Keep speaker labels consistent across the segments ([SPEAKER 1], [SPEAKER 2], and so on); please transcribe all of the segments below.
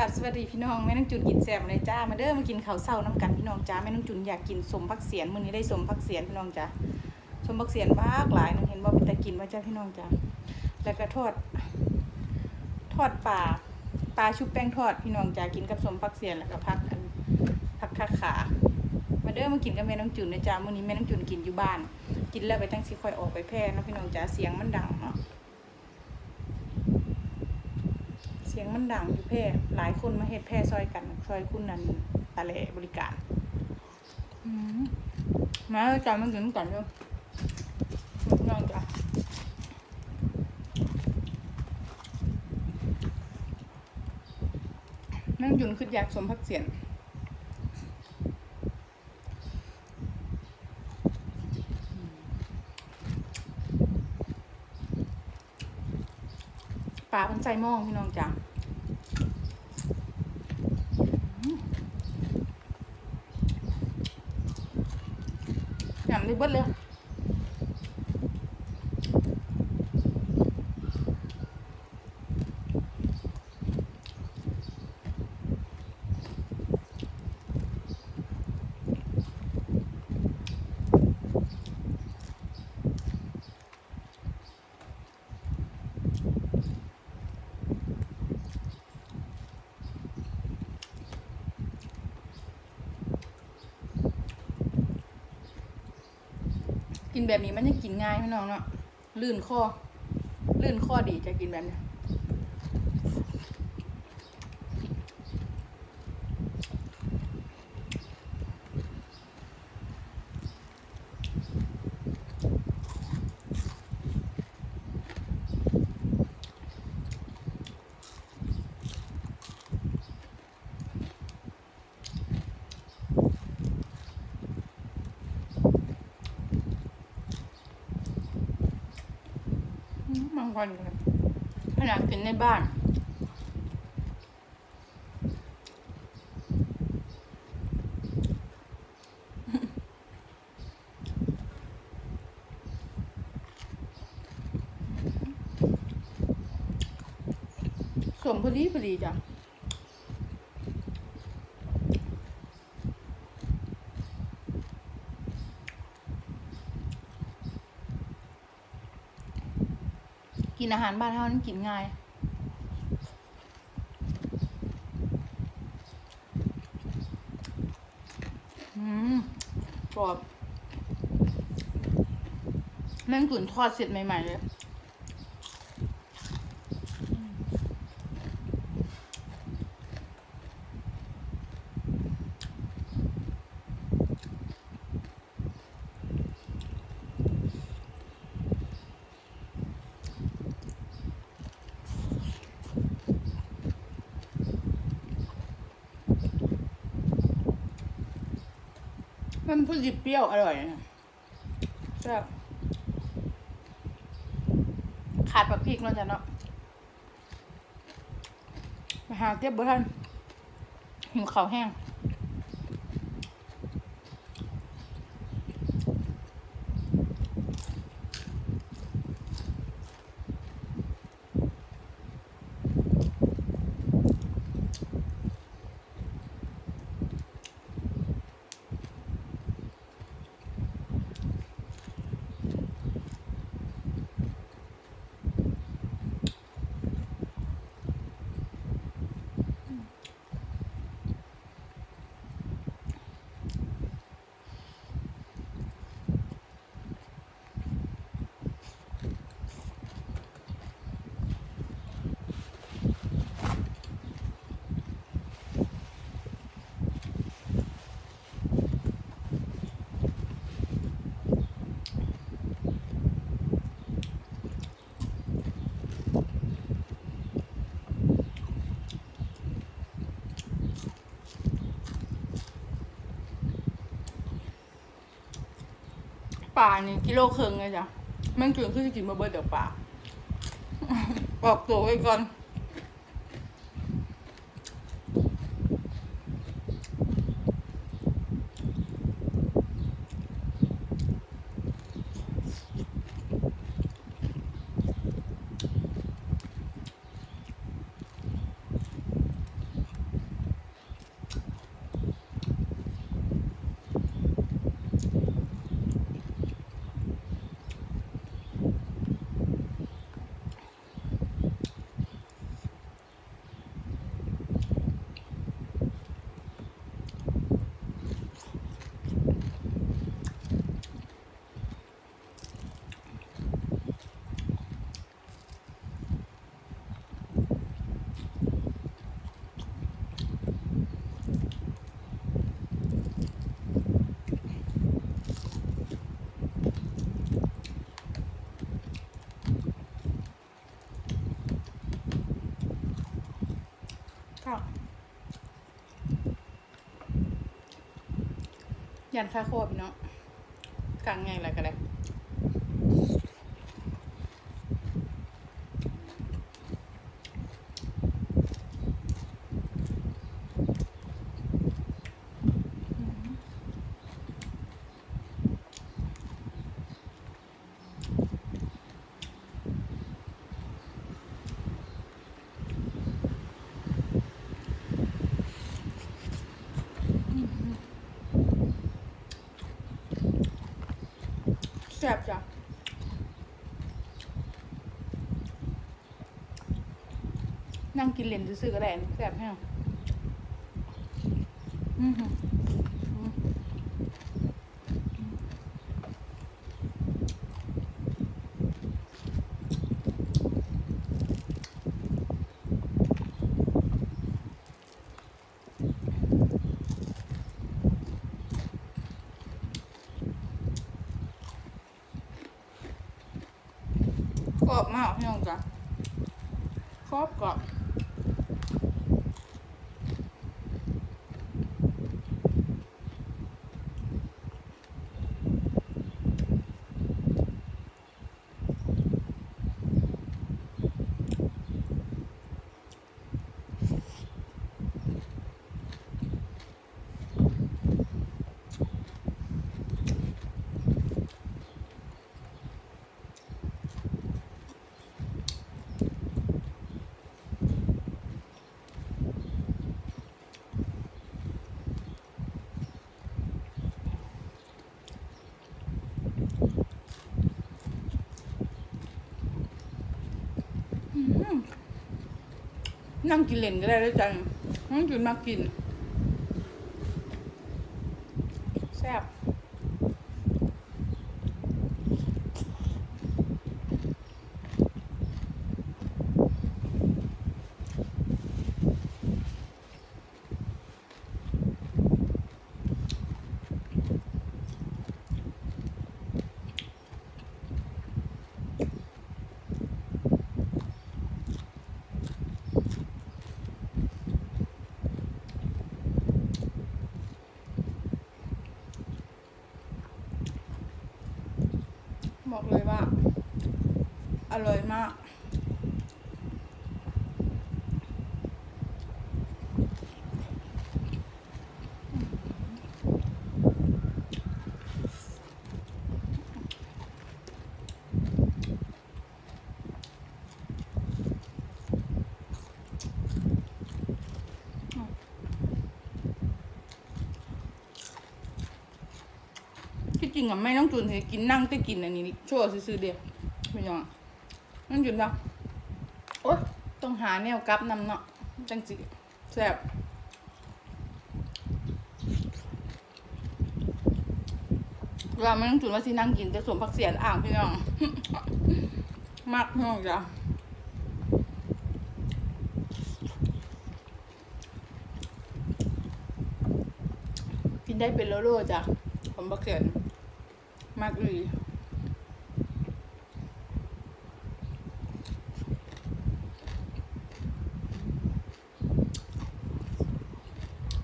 [SPEAKER 1] กับสวัสดีพี่น้องแม่น้องจุนกินแซ่บเลยจ้ามาเด้อมากินข้าวเช้าน้ำกันพี่น้องจ้าแม่น้องจุนอยากกินสมพักเสียนมื้อนี้ได้สมพักเสียนพี่น้องจ้าสมพักเสียนบากหลายนึงเห็นว่าเป็นตะกินว่าจ้าพี่น้องจ้าแล้วก็ทอดทอดปลาปลาชุบแป้งทอดพี่น้องจ้ากินกับสมพักเสียนแล้วก็พักอันพักขาขา มาเด้อมากินกับแม่น้องจุนนะจ้ามื้อนี้แม่น้องจุนกินอยู่บ้าน กินแล้วไปตั้งสิค่อยออกไปแพร่นะพี่น้องจ้าเสียงมันดังเนาะ เสียงมันดังอยู่แพร่หลายคนมาเฮ็ดแพร่ซอยกันซอยคุณนันตะเลบริการมาจานมันกินก่อนเด้อน้องจ้ะแม่งยุนขึ้นอยากสมพักเสียนปลาเป็นใจมองพี่น้องจ้ะยำได้ เบิดเลย กินแบบนี้มันยังกินง่ายพี่น้องเนาะลื่นคอลื่นคอดีจะกินแบบนี้ อืมมันก่อนเลยขนาดกินในบ้าน สมพอดีพอดีจ้ะ กินอาหารบ้านเท่านั้นกินง่ายอืมกรอบแม่งกลืนทอดเสร็จใหม่ ๆ เลย มันพูดดิบเปรี้ยวอร่อยนะแซ่บขาดปลาพริกเนาะจ้ะเนาะมาหาเก็บบ่ทันหิวข้าวแห้ง ป่านี่กิโลครึ่งเลยจ้ะแม่งจุนคือจะกินมาเบิดเดี๋ยวป่าบอกตัวไว้ก่อน ค่ะยันค่าโคบพี่เนาะกลางไงอะไรกันเลยแซ่บจ้ะนั่งกินเหรียญซื้อๆก็ได้แซ่บแห้งอือหืออืม กรอบมากพี่น้องจ้ะกรอบกรอบ นั่งกินเหรนก็ได้ด้วยจังนั่งกินมากินแซ่บ บอกเลยว่า อร่อยมาก ริงอะไม่ต้องจุนให้กินนั่งแต่กินอันนี้ชั่วซื้อๆเดียวไม่ยอมนั่งจุนเนาะโอ๊ยต้องหาแนวกลับนำเนาะจังสิแซ่บเวลาไม่ต้องจุนว่าสินั่งกินแต่สวมผักเสียนอ่างพี่น้องมากพี่น้องจ้ะกินได้เป็นโลๆจ้ะผมบักเสียน มากเลย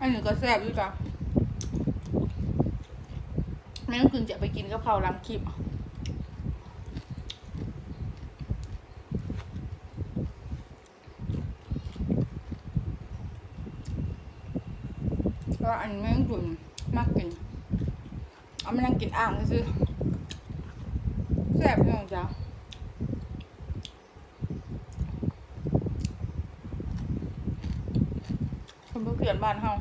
[SPEAKER 1] อันนี้ก็แซ่บด้วยจ้ะแม่คืนจะไปกินกับข้าล้ำคลิปเพราะว่าอันนี้แม่ต้องคืนมากกินเอามานั่งกินอ่างซื้อ ซ่บพี่น้องจ้ะคนเพื่อเขียนบ้านเฮา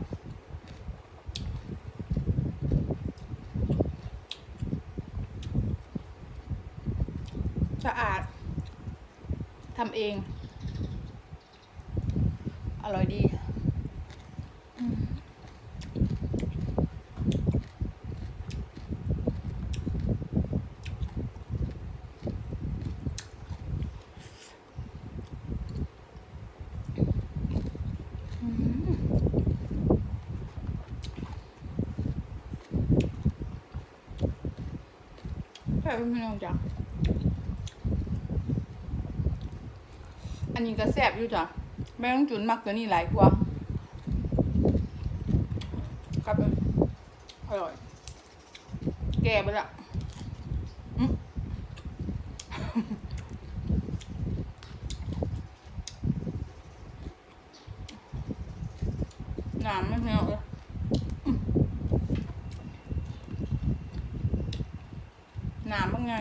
[SPEAKER 1] สะอาดทำเอง อร่อยดี ค่พี่น้องจ้ะอันนี้ก็แซ่บอยู่จ้ะไม่ต้องจุนมักตัวนี้หลายกว่ากับอร่อย แก่ไปละ ไง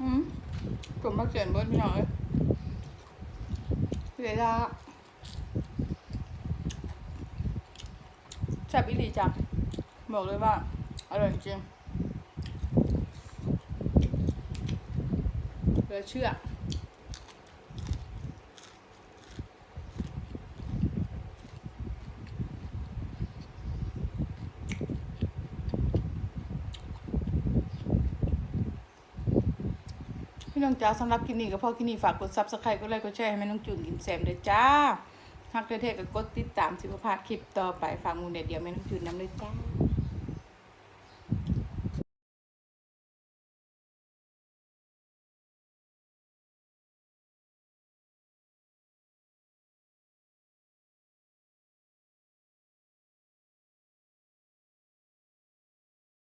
[SPEAKER 1] อืมผมมาเขียนเบิร์ดพี่น้อยเวลาแซ่บอีหลีจังบอกเลยว่า อร่อยจริงเหลือเชื่อ น้องจ้าสำหรับคลิปนี้ก็พอคลิปนี้ฝากกดซับสไครต์กดไลค์กดแชร์ให้แม่น้องจุนกินแซมเลยจ้าฮักเท่ๆก็กดติดตามสิบพลาดคลิปต่อไปฝากมูลเน็ตเดียวแม่น้องจุนน้ำเลยจ้า